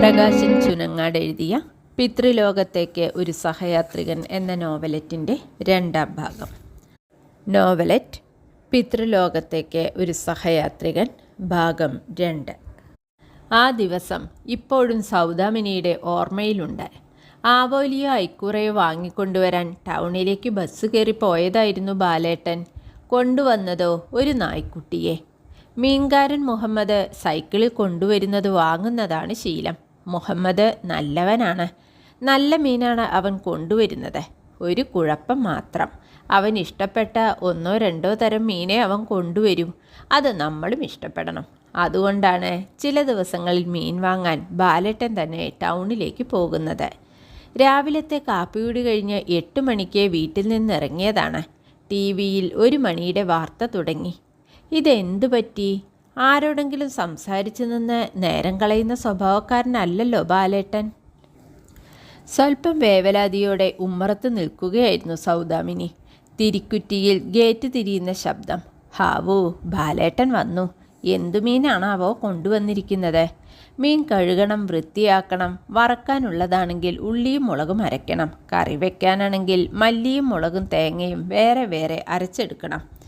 പ്രകാശൻ ചുനങ്ങാട് എഴുതിയ പിതൃലോകത്തേക്ക് ഒരു സഹയാത്രികൻ എന്ന നോവലറ്റിന്റെ രണ്ടാം ഭാഗം. നോവലറ്റ് പിതൃലോകത്തേക്ക് ഒരു സഹയാത്രികൻ ഭാഗം രണ്ട്. ആ ദിവസം ഇപ്പോഴും സൗദാമിനിയുടെ ഓർമ്മയിലുണ്ട്. ആവോലിയോ ഐക്കുറയോ വാങ്ങിക്കൊണ്ടുവരാൻ ടൗണിലേക്ക് ബസ് കയറി പോയതായിരുന്നു ബാലേട്ടൻ. കൊണ്ടുവന്നതോ ഒരു നായ്ക്കുട്ടിയെ. മീൻകാരൻ മുഹമ്മദ് സൈക്കിളിൽ കൊണ്ടുവരുന്നത് വാങ്ങുന്നതാണ് ശീലം. മുഹമ്മദ് നല്ലവനാണ്. നല്ല മീനാണ് അവൻ കൊണ്ടുവരുന്നത്. ഒരു കുഴപ്പം മാത്രം. അവൻ ഇഷ്ടപ്പെട്ട ഒന്നോ രണ്ടോ തരം മീനെ അവൻ കൊണ്ടുവരും. അത് നമ്മളും ഇഷ്ടപ്പെടണം. അതുകൊണ്ടാണ് ചില ദിവസങ്ങളിൽ മീൻ വാങ്ങാൻ ബാലട്ടൻ തന്നെ ടൗണിലേക്ക് പോകുന്നത്. രാവിലത്തെ കാപ്പിയൂടി കഴിഞ്ഞ് എട്ട് മണിക്ക് വീട്ടിൽ നിന്ന് ഇറങ്ങിയതാണ്. ടി വിയിൽ ഒരു മണിയുടെ വാർത്ത തുടങ്ങി. ഇതെന്തു പറ്റി? ആരോടെങ്കിലും സംസാരിച്ചു നിന്ന് നേരം കളയുന്ന സ്വഭാവക്കാരനല്ലല്ലോ ബാലേട്ടൻ. സ്വല്പം വേവലാതിയോടെ ഉമ്മറത്ത് നിൽക്കുകയായിരുന്നു സൗദാമിനി. തിരിക്കുറ്റിയിൽ ഗേറ്റ് തിരിയുന്ന ശബ്ദം. ഹാവൂ ബാലേട്ടൻ വന്നു. എന്തു മീനാണാവോ കൊണ്ടുവന്നിരിക്കുന്നത്? മീൻ കഴുകണം വൃത്തിയാക്കണം വറക്കാനുള്ളതാണെങ്കിൽ ഉള്ളിയും മുളകും അരയ്ക്കണം. കറി വയ്ക്കാനാണെങ്കിൽ മല്ലിയും മുളകും തേങ്ങയും വേറെ വേറെ അരച്ചെടുക്കണം.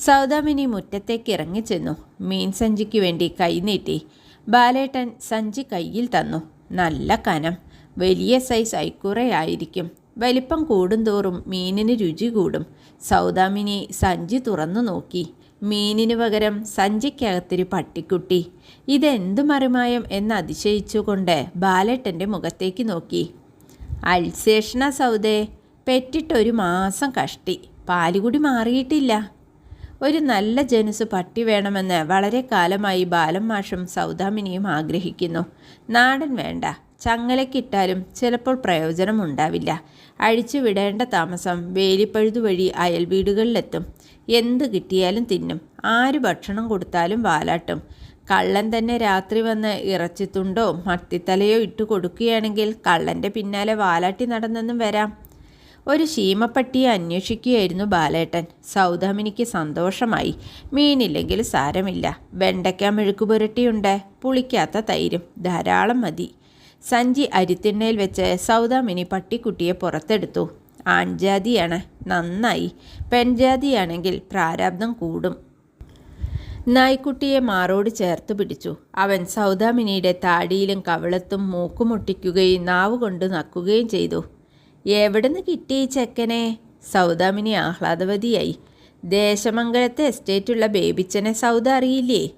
സൗദാമിനി മുറ്റത്തേക്ക് ഇറങ്ങിച്ചെന്നു. മീൻ സഞ്ചിക്ക് വേണ്ടി കൈനീട്ടി ബാലേട്ടൻ സഞ്ചി കയ്യിൽ തന്നു. നല്ല കനം. വലിയ സൈസ് ഐക്കുറയായിരിക്കും വലിപ്പം കൂടുന്തോറും മീനിന് രുചി കൂടും. സൗദാമിനി സഞ്ചി തുറന്നു നോക്കി. മീനിനു പകരം സഞ്ചിക്കകത്തൊരു പട്ടിക്കുട്ടി. ഇതെന്തു മറിമായം എന്ന് അതിശയിച്ചുകൊണ്ട് ബാലേട്ടന്റെ മുഖത്തേക്ക് നോക്കി. അൽസേഷണ സൗദേ. പെറ്റിട്ടൊരു മാസം കഷ്ടി. പാലുകുടി മാറിയിട്ടില്ല. ഒരു നല്ല ജനുസ് പട്ടി വേണമെന്ന് വളരെ കാലമായി ബാലം മാഷും സൗദാമിനിയും ആഗ്രഹിക്കുന്നു. നാടൻ വേണ്ട. ചങ്ങലക്കിട്ടാലും ചിലപ്പോൾ പ്രയോജനം ഉണ്ടാവില്ല. അഴിച്ചു വിടേണ്ട താമസം വേലിപ്പഴുതു വഴി അയൽ വീടുകളിലെത്തും. എന്ത് കിട്ടിയാലും തിന്നും. ആര് ഭക്ഷണം കൊടുത്താലും വാലാട്ടും. കള്ളൻ തന്നെ രാത്രി വന്ന് ഇറച്ചിത്തുണ്ടോ മത്തിത്തലയോ ഇട്ട് കൊടുക്കുകയാണെങ്കിൽ കള്ളന്റെ പിന്നാലെ വാലാട്ടി നടന്നെന്നും വരാം. ഒരു ശീമപ്പട്ടിയെ അന്വേഷിക്കുകയായിരുന്നു ബാലേട്ടൻ. സൗദാമിനിക്ക് സന്തോഷമായി. മീനില്ലെങ്കിൽ സാരമില്ല. വെണ്ടയ്ക്ക മെഴുക്ക് പുരട്ടിയുണ്ട്. പുളിക്കാത്ത തൈരും. ധാരാളം മതി. സഞ്ചി അരിത്തിണ്ണയിൽ വെച്ച് സൗദാമിനി പട്ടിക്കുട്ടിയെ പുറത്തെടുത്തു. ആൺജാതിയാണ്. നന്നായി. പെൺജാതിയാണെങ്കിൽ പ്രാരാബ്ദം കൂടും. നായ്ക്കുട്ടിയെ മാറോട് ചേർത്ത് പിടിച്ചു. അവൻ സൗദാമിനിയുടെ താടിയിലും കവിളത്തും മൂക്കുമുട്ടിക്കുകയും നാവ് കൊണ്ട് നക്കുകയും ചെയ്തു. എവിടുന്ന് കിട്ടി ഈ ചെക്കനെ? സൗദാമിനി ആഹ്ലാദവതിയായി. ദേശമംഗലത്തെ എസ്റ്റേറ്റുള്ള ബേബിച്ചനെ സൗദ അറിയില്ലേ?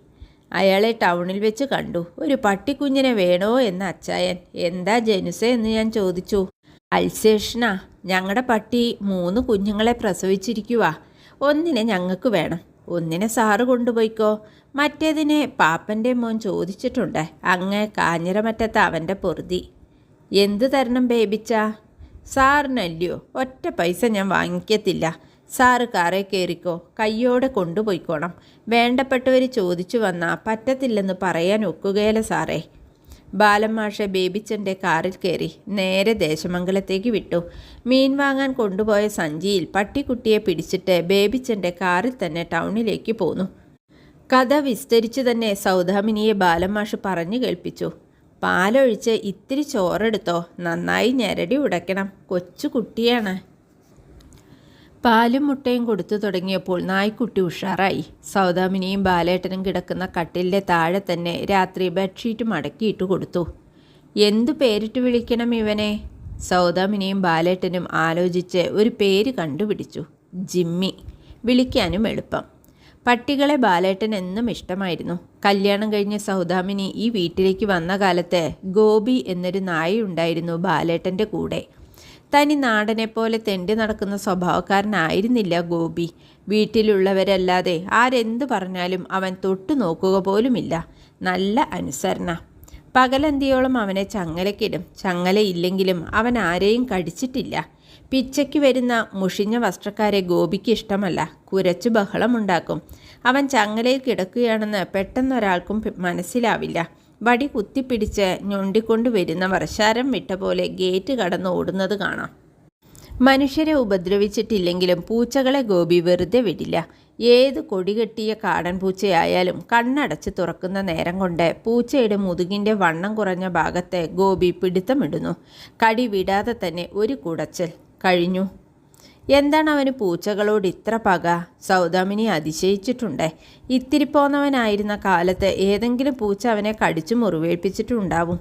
അയാളെ ടൗണിൽ വെച്ച് കണ്ടു. ഒരു പട്ടിക്കുഞ്ഞിനെ വേണോ എന്ന അച്ചായൻ. എന്താ ജനുസ എന്ന് ഞാൻ ചോദിച്ചു. അൽസേഷന ഞങ്ങളുടെ പട്ടി മൂന്ന് കുഞ്ഞുങ്ങളെ പ്രസവിച്ചിരിക്കുക ഒന്നിനെ ഞങ്ങൾക്ക് വേണം. ഒന്നിനെ സാറ് കൊണ്ടുപോയിക്കോ. മറ്റേതിനെ പാപ്പന്റെ മോൻ ചോദിച്ചിട്ടുണ്ട്. അങ്ങ് കാഞ്ഞിരമറ്റത്ത് അവന്റെ പൊറുതി. എന്തു തരണം ബേബിച്ച? സാറിനല്ലയോ? ഒറ്റ പൈസ ഞാൻ വാങ്ങിക്കത്തില്ല. സാറ് കാറെ കയറിക്കോ കയ്യോടെ കൊണ്ടുപോയിക്കോണം. വേണ്ടപ്പെട്ടവർ ചോദിച്ചു വന്നാൽ പറ്റത്തില്ലെന്ന് പറയാൻ ഒക്കുകയല്ല സാറേ. ബാലമാഷെ ബേബിച്ചന്റെ കാറിൽ കയറി നേരെ ദേശമംഗലത്തേക്ക് വിട്ടു. മീൻ വാങ്ങാൻ കൊണ്ടുപോയ സഞ്ചിയിൽ പട്ടിക്കുട്ടിയെ പിടിച്ചിട്ട് ബേബിച്ചന്റെ കാറിൽ തന്നെ ടൗണിലേക്ക് പോന്നു. കഥ വിസ്തരിച്ചു തന്നെ സൗദാമിനിയെ ബാലമാഷ് പറഞ്ഞു കേൾപ്പിച്ചു. പാലൊഴിച്ച് ഇത്തിരി ചോറെടുത്തോ. നന്നായി ഞെരടി ഉടയ്ക്കണം. കൊച്ചു കുട്ടിയാണ്. പാലും മുട്ടയും കൊടുത്തു തുടങ്ങിയപ്പോൾ നായ്ക്കുട്ടി ഉഷാറായി. സൗദാമിനിയും ബാലേട്ടനും കിടക്കുന്ന കട്ടിലിന്റെ താഴെ തന്നെ രാത്രി ബെഡ്ഷീറ്റ് മടക്കിയിട്ട് കൊടുത്തു. എന്തു പേരിട്ട് വിളിക്കണം ഇവനെ? സൗദാമിനിയും ബാലേട്ടനും ആലോചിച്ച് ഒരു പേര് കണ്ടുപിടിച്ചു. ജിമ്മി. വിളിക്കാനും എളുപ്പം. പട്ടികളെ ബാലേട്ടൻ എന്നും ഇഷ്ടമായിരുന്നു. കല്യാണം കഴിഞ്ഞ സൗദാമിനി ഈ വീട്ടിലേക്ക് വന്ന കാലത്ത് ഗോപി എന്നൊരു നായയുണ്ടായിരുന്നു ബാലേട്ടന്റെ കൂടെ. തനി നാടനെ പോലെ തെണ്ടി നടക്കുന്ന സ്വഭാവക്കാരനായിരുന്നില്ല ഗോപി. വീട്ടിലുള്ളവരല്ലാതെ ആരെന്ത് പറഞ്ഞാലും അവൻ തൊട്ടു നോക്കുക പോലുമില്ല. നല്ല അനുസരണ. പകലന്തിയോളം അവനെ ചങ്ങലക്കിടും. ചങ്ങലയില്ലെങ്കിലും അവൻ ആരെയും കടിച്ചിട്ടില്ല. പിച്ചയ്ക്ക് വരുന്ന മുഷിഞ്ഞ വസ്ത്രക്കാരെ ഗോപിക്ക് ഇഷ്ടമല്ല. കുരച്ചു ബഹളമുണ്ടാക്കും. അവൻ ചങ്ങലയിൽ കിടക്കുകയാണെന്ന് പെട്ടെന്നൊരാൾക്കും മനസ്സിലാവില്ല. വടി കുത്തിപ്പിടിച്ച് ഞൊണ്ടിക്കൊണ്ട് വരുന്നവർ ശരം വിട്ട പോലെ ഗേറ്റ് കടന്ന് ഓടുന്നത് കാണാം. മനുഷ്യരെ ഉപദ്രവിച്ചിട്ടില്ലെങ്കിലും പൂച്ചകളെ ഗോപി വെറുതെ വിടില്ല. ഏത് കൊടികെട്ടിയ കാടൻ പൂച്ചയായാലും കണ്ണടച്ച് തുറക്കുന്ന നേരം കൊണ്ട് പൂച്ചയുടെ മുതുകിന്റെ വണ്ണം കുറഞ്ഞ ഭാഗത്തെ ഗോപി പിടുത്തമിടുന്നു. കടി വിടാതെ തന്നെ ഒരു കുടച്ചൽ. കഴിഞ്ഞു. എന്താണ് അവന് പൂച്ചകളോട് ഇത്ര പക? സൗദാമിനി അതിശയിച്ചിട്ടുണ്ട്. ഇത്തിരി പോന്നവനായിരുന്ന കാലത്ത് ഏതെങ്കിലും പൂച്ച അവനെ കടിച്ചു മുറിവേൽപ്പിച്ചിട്ടുണ്ടാവും.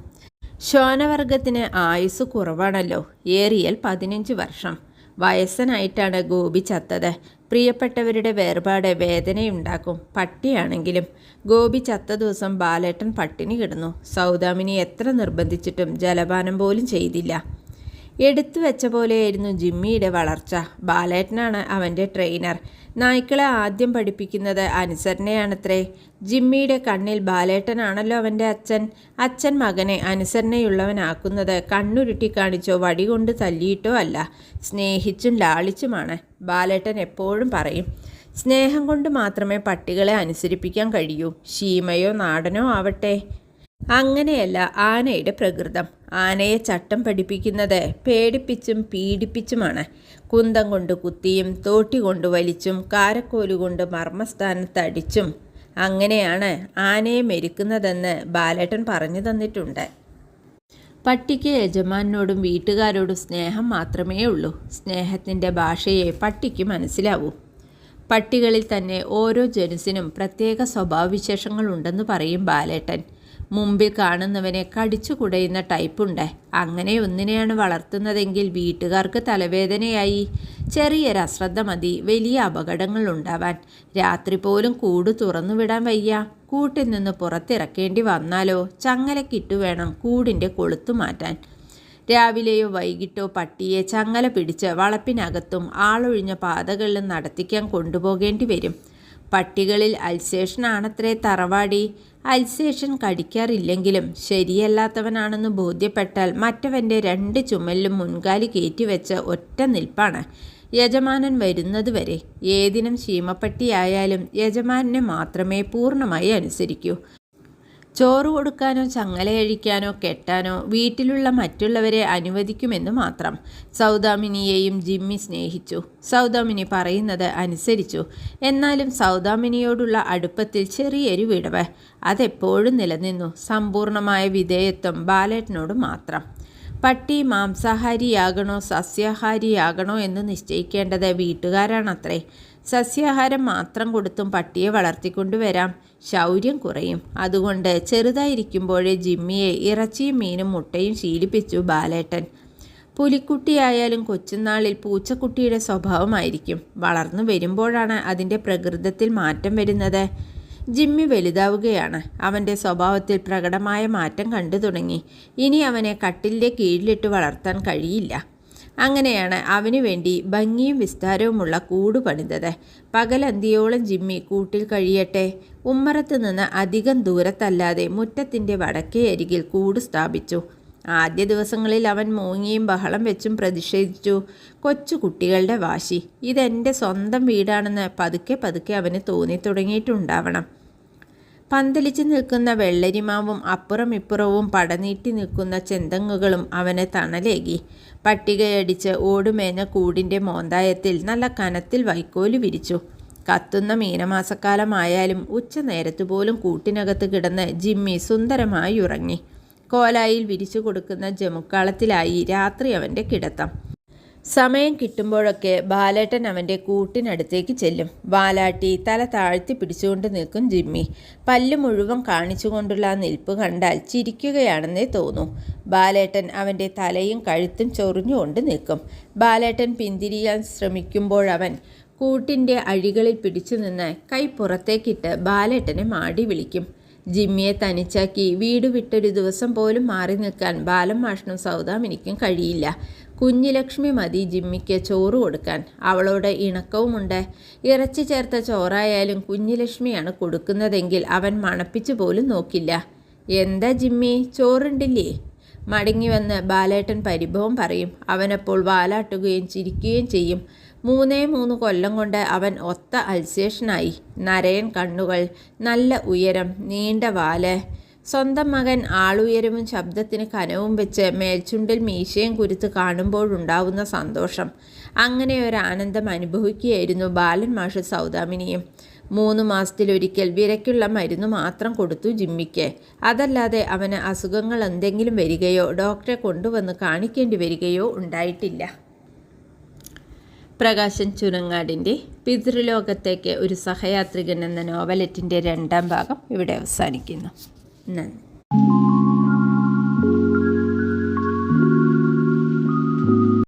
ശ്വാനവർഗത്തിന് ആയുസ് കുറവാണല്ലോ. ഏറിയൽ പതിനഞ്ച് വർഷം. വയസ്സനായിട്ടാണ് ഗോപി ചത്തത്. പ്രിയപ്പെട്ടവരുടെ വേർപാട് വേദനയുണ്ടാക്കും. പട്ടിയാണെങ്കിലും ഗോപി ചത്ത ദിവസം ബാലേട്ടൻ പട്ടിണി കിടന്നു. സൗദാമിനി എത്ര നിർബന്ധിച്ചിട്ടും ജലപാനം പോലും ചെയ്തില്ല. എടുത്തു വെച്ച പോലെയായിരുന്നു ജിമ്മിയുടെ വളർച്ച. ബാലേട്ടനാണ് അവന്റെ ട്രെയിനർ നായ്ക്കളെ ആദ്യം പഠിപ്പിക്കുന്നത് അനുസരണയാണത്രേ. ജിമ്മിയുടെ കണ്ണിൽ ബാലേട്ടനാണല്ലോ അവന്റെ അച്ഛൻ. അച്ഛൻ മകനെ അനുസരണയുള്ളവനാക്കുന്നത് കണ്ണുരുട്ടി കാണിച്ചോ വടികൊണ്ട് തല്ലിയിട്ടോ അല്ല. സ്നേഹിച്ചും ലാളിച്ചുമാണ്. ബാലേട്ടൻ എപ്പോഴും പറയും സ്നേഹം കൊണ്ട് മാത്രമേ പട്ടികളെ അനുസരിപ്പിക്കാൻ കഴിയൂ. ശീമയോ നാടനോ ആവട്ടെ. അങ്ങനെയല്ല ആനയുടെ പ്രകൃതം. ആനയെ ചട്ടം പഠിപ്പിക്കുന്നത് പേടിപ്പിച്ചും പീഡിപ്പിച്ചുമാണ്. കുന്തം കൊണ്ട് കുത്തിയും തോട്ടി കൊണ്ട് വലിച്ചും കാരക്കോലുകൊണ്ട് മർമ്മസ്ഥാനത്തടിച്ചും അങ്ങനെയാണ് ആനയെ മെരുക്കുന്നതെന്ന് ബാലേട്ടൻ പറഞ്ഞു തന്നിട്ടുണ്ട്. പട്ടിക്ക് യജമാനോടും വീട്ടുകാരോടും സ്നേഹം മാത്രമേ ഉള്ളൂ സ്നേഹത്തിന്റെ ഭാഷയെ പട്ടിക്ക് മനസ്സിലാവൂ. പട്ടികളിൽ തന്നെ ഓരോ ജനുസിനും പ്രത്യേക സ്വഭാവവിശേഷങ്ങളുണ്ടെന്ന് പറയും ബാലേട്ടൻ. മുമ്പിൽ കാണുന്നവനെ കടിച്ചു കുടയുന്ന ടൈപ്പുണ്ട്. അങ്ങനെ ഒന്നിനെയാണ് വളർത്തുന്നതെങ്കിൽ വീട്ടുകാർക്ക് തലവേദനയായി. ചെറിയൊരു അശ്രദ്ധ മതി. വലിയ അപകടങ്ങൾ ഉണ്ടാവാൻ. രാത്രി പോലും കൂട് തുറന്നു വിടാൻ വയ്യ. കൂട്ടിൽ നിന്ന് പുറത്തിറക്കേണ്ടി വന്നാലോ? ചങ്ങലക്കിട്ടു വേണം കൂടിന്റെ കൊളുത്തു മാറ്റാൻ. രാവിലെയോ വൈകിട്ടോ പട്ടിയെ ചങ്ങല പിടിച്ച് വളപ്പിനകത്തും ആളൊഴിഞ്ഞ പാതകളിലും നടത്തിക്കാൻ കൊണ്ടുപോകേണ്ടി വരും. പട്ടികളിൽ അൽസേഷനാണത്രേ തറവാടി. അൽസേഷൻ കടിക്കാറില്ലെങ്കിലും ശരിയല്ലാത്തവനാണെന്ന് ബോധ്യപ്പെട്ടാൽ മറ്റവന്റെ രണ്ട് ചുമലിലും മുൻകാലി കയറ്റിവെച്ച ഒറ്റ നിൽപ്പാണ്. യജമാനൻ വരുന്നതുവരെ ഏതിനും ശീമപ്പട്ടിയായാലും യജമാനെ മാത്രമേ പൂർണമായി അനുസരിക്കൂ. ചോറ് കൊടുക്കാനോ ചങ്ങലയഴിക്കാനോ കെട്ടാനോ വീട്ടിലുള്ള മറ്റുള്ളവരെ അനുവദിക്കുമെന്ന് മാത്രം സൗദാമിനിയെയും ജിമ്മി സ്നേഹിച്ചു. സൗദാമിനി പറയുന്നത് അനുസരിച്ചു. എന്നാലും സൗദാമിനിയോടുള്ള അടുപ്പത്തിൽ ചെറിയൊരു വിടവ്. അതെപ്പോഴും നിലനിന്നു. സമ്പൂർണമായ വിധേയത്വം ബാലേട്ടനോട് മാത്രം. പട്ടി മാംസാഹാരിയാകണോ സസ്യാഹാരിയാകണോ എന്ന് നിശ്ചയിക്കേണ്ടത് വീട്ടുകാരാണത്രേ. സസ്യാഹാരം മാത്രം കൊടുത്തും പട്ടിയെ വളർത്തിക്കൊണ്ടുവരാം. ശൗര്യം കുറയും. അതുകൊണ്ട് ചെറുതായിരിക്കുമ്പോഴേ ജിമ്മിയെ ഇറച്ചിയും മീനും മുട്ടയും ശീലിപ്പിച്ചു ബാലേട്ടൻ. പുലിക്കുട്ടിയായാലും കൊച്ചുനാളിൽ പൂച്ചക്കുട്ടിയുടെ സ്വഭാവമായിരിക്കും. വളർന്നു വരുമ്പോഴാണ് അതിന്റെ പ്രകൃതത്തിൽ മാറ്റം വരുന്നത്. ജിമ്മി വലുതാവുകയാണ്. അവന്റെ സ്വഭാവത്തിൽ പ്രകടമായ മാറ്റം കണ്ടു തുടങ്ങി. ഇനി അവനെ കട്ടിലിന്റെ കീഴിലിട്ട് വളർത്താൻ കഴിയില്ല. അങ്ങനെയാണ് അവനു വേണ്ടി ഭംഗിയും വിസ്താരവുമുള്ള കൂട് പണിതത്. പകലന്തിയോളം ജിമ്മി കൂട്ടിൽ കഴിയട്ടെ. ഉമ്മറത്ത് നിന്ന് അധികം ദൂരത്തല്ലാതെ മുറ്റത്തിന്റെ വടക്കേ അരികിൽ കൂട് സ്ഥാപിച്ചു. ആദ്യ ദിവസങ്ങളിൽ അവൻ മൂങ്ങിയും ബഹളം വെച്ചും പ്രതിഷേധിച്ചു. കൊച്ചു കുട്ടികളുടെ വാശി. ഇതെന്റെ സ്വന്തം വീടാണെന്ന് പതുക്കെ പതുക്കെ അവന് തോന്നി തുടങ്ങിയിട്ടുണ്ടാവണം പന്തലിച്ച് നിൽക്കുന്ന വെള്ളരിമാവും അപ്പുറം ഇപ്പുറവും പടനീട്ടി നിൽക്കുന്ന ചെന്തങ്ങുകളും അവനെ തണലേകി. പട്ടികയടിച്ച് ഓടുമേഞ്ഞ കൂടിന്റെ മോന്തായത്തിൽ നല്ല കനത്തിൽ വൈക്കോൽ വിരിച്ചു. കത്തുന്ന മീനമാസക്കാലമായാലും ഉച്ച നേരത്ത് പോലും കൂട്ടിനകത്ത് കിടന്ന് ജിമ്മി സുന്ദരമായി ഉറങ്ങി. കോലായിൽ വിരിച്ചു കൊടുക്കുന്ന ജമുക്കാളത്തിലായി രാത്രി അവന്റെ കിടത്തം. സമയം കിട്ടുമ്പോഴൊക്കെ ബാലേട്ടൻ അവന്റെ കൂട്ടിനടുത്തേക്ക് ചെല്ലും. ബാലാട്ടി തല താഴ്ത്തി പിടിച്ചുകൊണ്ട് നിൽക്കും ജിമ്മി. പല്ല് മുഴുവൻ കാണിച്ചുകൊണ്ടുള്ള ആ നിൽപ്പ് കണ്ടാൽ ചിരിക്കുകയാണെന്നേ തോന്നൂ. ബാലേട്ടൻ അവന്റെ തലയും കഴുത്തും ചൊറിഞ്ഞുകൊണ്ട് നിൽക്കും. ബാലേട്ടൻ പിന്തിരിയാൻ ശ്രമിക്കുമ്പോഴവൻ കൂട്ടിന്റെ അഴികളിൽ പിടിച്ചു നിന്ന് കൈ പുറത്തേക്കിട്ട് ബാലേട്ടനെ മാടി വിളിക്കും. ജിമ്മിയെ തനിച്ചാക്കി വീട് വിട്ടൊരു ദിവസം പോലും മാറി നിൽക്കാൻ ബാലം മാഷനും സൗദാമിനിക്കും കഴിയില്ല. കുഞ്ഞിലക്ഷ്മി മതി ജിമ്മിക്ക് ചോറ് കൊടുക്കാൻ. അവളോട് ഇണക്കവുമുണ്ട്. ഇറച്ചി ചേർത്ത ചോറായാലും കുഞ്ഞിലക്ഷ്മിയാണ് കൊടുക്കുന്നതെങ്കിൽ അവൻ മണപ്പിച്ചു പോലും നോക്കില്ല. എന്താ ജിമ്മി? ചോറുണ്ടില്ലേ? മടങ്ങി വന്ന് ബാലേട്ടൻ പരിഭവം പറയും. അവനപ്പോൾ വാലാട്ടുകയും ചിരിക്കുകയും ചെയ്യും. മൂന്നേ മൂന്ന് കൊല്ലം കൊണ്ട് അവൻ ഒത്ത അൽസേഷനായി. നരയൻ കണ്ണുകൾ നല്ല ഉയരം നീണ്ട വാൽ സ്വന്തം മകൻ ആളുയരവും ശബ്ദത്തിന് കനവും വെച്ച് മേൽച്ചുണ്ടിൽ മീശയും കുരുത്ത് കാണുമ്പോഴുണ്ടാവുന്ന സന്തോഷം. അങ്ങനെ ഒരു ആനന്ദം അനുഭവിക്കുകയായിരുന്നു ബാലൻ മാഷ് സൗദാമിനിയും. മൂന്ന് മാസത്തിലൊരിക്കൽ വിരയ്ക്കുള്ള മരുന്ന് മാത്രം കൊടുത്തു ജിമ്മിക്ക്. അതല്ലാതെ അവന് അസുഖങ്ങൾ എന്തെങ്കിലും വരികയോ ഡോക്ടറെ കൊണ്ടുവന്ന് കാണിക്കേണ്ടി വരികയോ ഉണ്ടായിട്ടില്ല. പ്രകാശൻ ചുരങ്ങാടിന്റെ പിതൃലോകത്തേക്ക് ഒരു സഹയാത്രികൻ എന്ന നോവലറ്റിന്റെ രണ്ടാം ഭാഗം ഇവിടെ അവസാനിക്കുന്നു. 难